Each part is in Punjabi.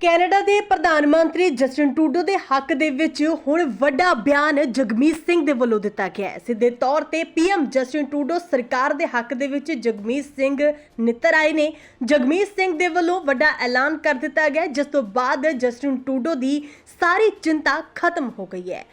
ਕੈਨੇਡਾ ਦੇ ਪ੍ਰਧਾਨ ਮੰਤਰੀ ਜਸਟਿਨ ਟੂਡੋ ਦੇ ਹੱਕ ਦੇ ਵਿੱਚ ਹੁਣ ਵੱਡਾ ਬਿਆਨ ਜਗਮੀਤ ਸਿੰਘ ਦੇ ਵੱਲੋਂ ਦਿੱਤਾ ਗਿਆ ਹੈ। ਸਿੱਧੇ ਤੌਰ ਤੇ ਪੀਐਮ ਜਸਟਿਨ ਟੂਡੋ ਸਰਕਾਰ ਦੇ ਹੱਕ ਦੇ ਵਿੱਚ ਜਗਮੀਤ ਸਿੰਘ ਨਿੱਤਰ ਆਏ ਨੇ। ਜਗਮੀਤ ਸਿੰਘ ਦੇ ਵੱਲੋਂ ਵੱਡਾ ਐਲਾਨ ਕਰ ਦਿੱਤਾ ਗਿਆ ਜਿਸ ਤੋਂ ਬਾਅਦ ਜਸਟਿਨ ਟੂਡੋ ਦੀ ਸਾਰੀ ਚਿੰਤਾ ਖਤਮ ਹੋ ਗਈ ਹੈ।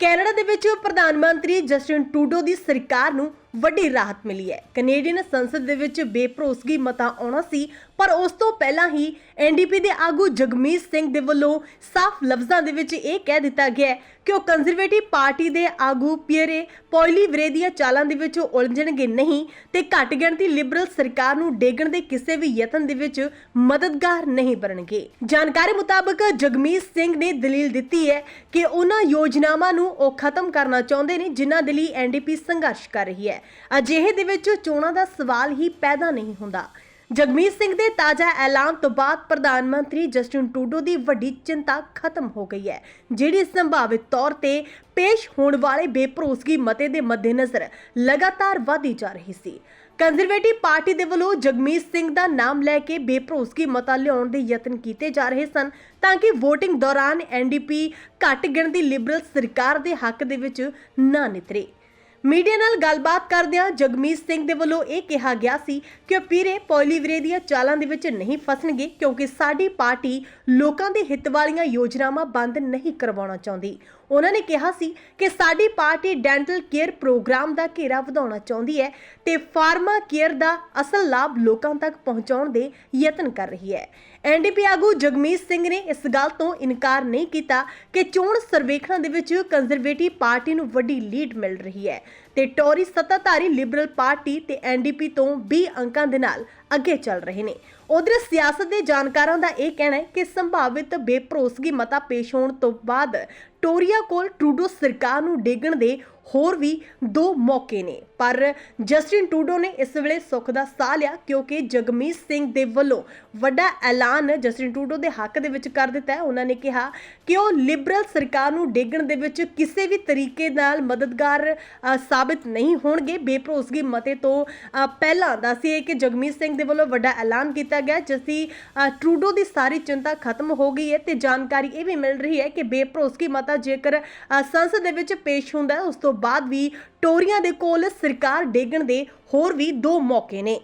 ਕੈਨੇਡਾ ਦੇ ਵਿੱਚ ਪ੍ਰਧਾਨ ਮੰਤਰੀ ਜਸਟਿਨ ਟੂਡੋ ਦੀ ਸਰਕਾਰ ਨੂੰ ਵੱਡੀ ਰਾਹਤ ਮਿਲੀ ਹੈ। ਕੈਨੇਡੀਅਨ ਸੰਸਦ ਦੇ ਵਿੱਚ ਬੇਭਰੋਸਗੀ ਮਤਾ ਆਉਣਾ ਸੀ, ਪਰ ਉਸ ਤੋਂ ਪਹਿਲਾਂ ਹੀ ਐਨਡੀਪੀ ਦੇ ਆਗੂ ਜਗਮੀਤ ਸਿੰਘ ਦੇ ਵੱਲੋਂ ਸਾਫ਼ ਲਫ਼ਜ਼ਾਂ ਦੇ ਵਿੱਚ ਇਹ ਕਹਿ ਦਿੱਤਾ ਗਿਆ ਕਿ ਉਹ ਕੰਜ਼ਰਵੇਟਿਵ ਪਾਰਟੀ ਦੇ ਆਗੂ ਪੀਅਰੇ ਪੋਇਲੀਵਰੇ ਦੀਆਂ ਚਾਲਾਂ ਦੇ ਵਿੱਚ ਉਲਝਣਗੇ ਨਹੀਂ ਤੇ ਘੱਟ ਗਿਣਤੀ ਲਿਬਰਲ ਸਰਕਾਰ ਨੂੰ ਡੇਗਣ ਦੇ ਕਿਸੇ ਵੀ ਯਤਨ ਦੇ ਵਿੱਚ ਮਦਦਗਾਰ ਨਹੀਂ ਬਣਨਗੇ। ਜਾਣਕਾਰੀ ਮੁਤਾਬਕ ਜਗਮੀਤ ਸਿੰਘ ਨੇ ਦਲੀਲ ਦਿੱਤੀ ਹੈ ਕਿ ਉਹਨਾਂ ਯੋਜਨਾਵਾਂ ਨੂੰ ਉਹ ਖਤਮ ਕਰਨਾ ਚਾਹੁੰਦੇ ਨੇ ਜਿਨ੍ਹਾਂ ਦੇ ਲਈ ਐਨਡੀਪੀ ਸੰਘਰਸ਼ ਕਰ ਰਹੀ ਹੈ। ਅਜਿਹੇ ਦੇ ਵਿੱਚ ਚੋਣਾਂ ਦਾ ਸਵਾਲ ਹੀ ਪੈਦਾ ਨਹੀਂ ਹੁੰਦਾ। ਜਗਮੀਤ ਸਿੰਘ ਦੇ ਤਾਜ਼ਾ ਐਲਾਨ ਤੋਂ ਬਾਅਦ ਪ੍ਰਧਾਨ ਮੰਤਰੀ ਜਸਟਿਨ ਟੂਡੋ ਦੀ ਵੱਡੀ ਚਿੰਤਾ ਖਤਮ ਹੋ ਗਈ ਹੈ, ਜਿਹੜੀ ਸੰਭਾਵਿਤ ਤੌਰ ਤੇ ਪੇਸ਼ ਹੋਣ ਵਾਲੇ ਬੇਭਰੋਸਗੀ ਮਤੇ ਦੇ ਮੱਦੇਨਜ਼ਰ ਲਗਾਤਾਰ ਵਧੀ ਜਾ ਰਹੀ ਸੀ। ਕੰਜ਼ਰਵੇਟਿਵ ਪਾਰਟੀ ਦੇ ਵੱਲੋਂ ਜਗਮੀਤ ਸਿੰਘ ਦਾ ਨਾਮ ਲੈ ਕੇ ਬੇਭਰੋਸਗੀ ਮਤਾ ਲਿਆਉਣ ਦੇ ਯਤਨ ਕੀਤੇ ਜਾ ਰਹੇ ਸਨ, ਤਾਂ ਕਿ VOTING ਦੌਰਾਨ ਐਨਡੀਪੀ ਘੱਟ ਗਿਣਤੀ ਲਿਬਰਲ ਸਰਕਾਰ ਦੇ ਹੱਕ ਦੇ ਵਿੱਚ ਨਾ ਨਿਤਰੇ। ਮੀਡੀਆ ਨਾਲ ਗੱਲਬਾਤ ਕਰਦਿਆਂ ਜਗਮੀਤ ਸਿੰਘ ਦੇ ਵੱਲੋਂ ਇਹ ਕਿਹਾ ਗਿਆ ਸੀ ਕਿ ਉਹ ਪੀਰੇ ਪੋਲੀਵਰੇ ਦੀਆਂ ਚਾਲਾਂ ਦੇ ਵਿੱਚ ਨਹੀਂ ਫਸਣਗੇ ਕਿਉਂਕਿ ਸਾਡੀ ਪਾਰਟੀ ਲੋਕਾਂ ਦੇ ਹਿੱਤ ਵਾਲੀਆਂ ਯੋਜਨਾਵਾਂ ਬੰਦ ਨਹੀਂ ਕਰਵਾਉਣਾ ਚਾਹੁੰਦੀ। ਉਹਨਾਂ ਨੇ ਕਿਹਾ ਸੀ ਕਿ ਸਾਡੀ ਪਾਰਟੀ ਡੈਂਟਲ ਕੇਅਰ ਪ੍ਰੋਗਰਾਮ ਦਾ ਘੇਰਾ ਵਧਾਉਣਾ ਚਾਹੁੰਦੀ ਹੈ ਤੇ ਫਾਰਮਾ ਕੇਅਰ ਦਾ ਅਸਲ ਲਾਭ ਲੋਕਾਂ ਤੱਕ ਪਹੁੰਚਾਉਣ ਦੇ ਯਤਨ ਕਰ ਰਹੀ ਹੈ। ਐਨਡੀਪੀ ਆਗੂ ਜਗਮੀਤ ਸਿੰਘ ਨੇ ਇਸ ਗੱਲ ਤੋਂ ਇਨਕਾਰ ਨਹੀਂ ਕੀਤਾ ਕਿ ਚੋਣ ਸਰਵੇਖਣਾਂ ਦੇ ਵਿੱਚ ਕੰਜ਼ਰਵੇਟਿਵ ਪਾਰਟੀ ਨੂੰ ਵੱਡੀ ਲੀਡ ਮਿਲ ਰਹੀ ਹੈ। ਤੇ ਟੋਰੀ ਸੱਤਾਧਾਰੀ ਲਿਬਰਲ ਪਾਰਟੀ ਤੇ ਐਨਡੀਪੀ ਤੋਂ 20 ਅੰਕਾਂ ਦੇ ਨਾਲ ਅੱਗੇ ਚੱਲ ਰਹੇ ਨੇ। ਉਧਰ ਸਿਆਸਤ ਦੇ ਜਾਣਕਾਰਾਂ ਦਾ ਇਹ ਕਹਿਣਾ ਹੈ ਕਿ ਸੰਭਾਵਿਤ ਬੇਭਰੋਸਗੀ ਮਤਾ ਪੇਸ਼ ਹੋਣ ਤੋਂ ਬਾਅਦ ਟੋਰੀਆ ਕੋਲ ਟਰੂਡੋ ਸਰਕਾਰ ਨੂੰ ਡੇਗਣ ਦੇ ਹੋਰ ਵੀ ਦੋ ਮੌਕੇ ਨੇ। ਪਰ ਜਸਟਿਨ ਟੂਡੋ ਨੇ ਇਸ ਵੇਲੇ ਸੁੱਖ ਦਾ ਸਾਹ ਲਿਆ ਕਿਉਂਕਿ ਜਗਮੀਤ ਸਿੰਘ ਦੇ ਵੱਲੋਂ ਵੱਡਾ ਐਲਾਨ ਜਸਟਿਨ ਟੂਡੋ ਦੇ ਹੱਕ ਦੇ ਵਿੱਚ ਕਰ ਦਿੱਤਾ ਹੈ। ਉਹਨਾਂ ਨੇ ਕਿਹਾ ਕਿ ਉਹ ਲਿਬਰਲ ਸਰਕਾਰ ਨੂੰ ਡੇਗਣ ਦੇ ਵਿੱਚ ਕਿਸੇ ਵੀ ਤਰੀਕੇ ਨਾਲ ਮਦਦਗਾਰ ਅ, ਸਾਬਿਤ ਨਹੀਂ ਹੋਣਗੇ। ਬੇਭਰੋਸਗੀ ਮਤੇ ਤੋਂ ਪਹਿਲਾਂ ਦੱਸੀਏ ਕਿ ਜਗਮੀਤ ਸਿੰਘ ਦੇ ਵੱਲੋਂ ਵੱਡਾ ਐਲਾਨ ਕੀਤਾ ਗਿਆ ਜਿਸ ਦੀ ਟਰੂਡੋ ਦੀ ਸਾਰੀ ਚਿੰਤਾ ਖਤਮ ਹੋ ਗਈ ਹੈ ਤੇ ਜਾਣਕਾਰੀ ਇਹ ਵੀ ਮਿਲ ਰਹੀ ਹੈ ਕਿ ਬੇਭਰੋਸਗੀ ਮਤਾ ਜੇਕਰ ਸੰਸਦ ਦੇ ਵਿੱਚ ਪੇਸ਼ ਹੁੰਦਾ ਉਸ ਤੋਂ ਬਾਅਦ ਵੀ ਟੋਰੀਆਂ ਦੇ ਕੋਲ ਸਰਕਾਰ ਡੇਗਣ ਦੇ ਹੋਰ ਵੀ ਦੋ ਮੌਕੇ ਨੇ।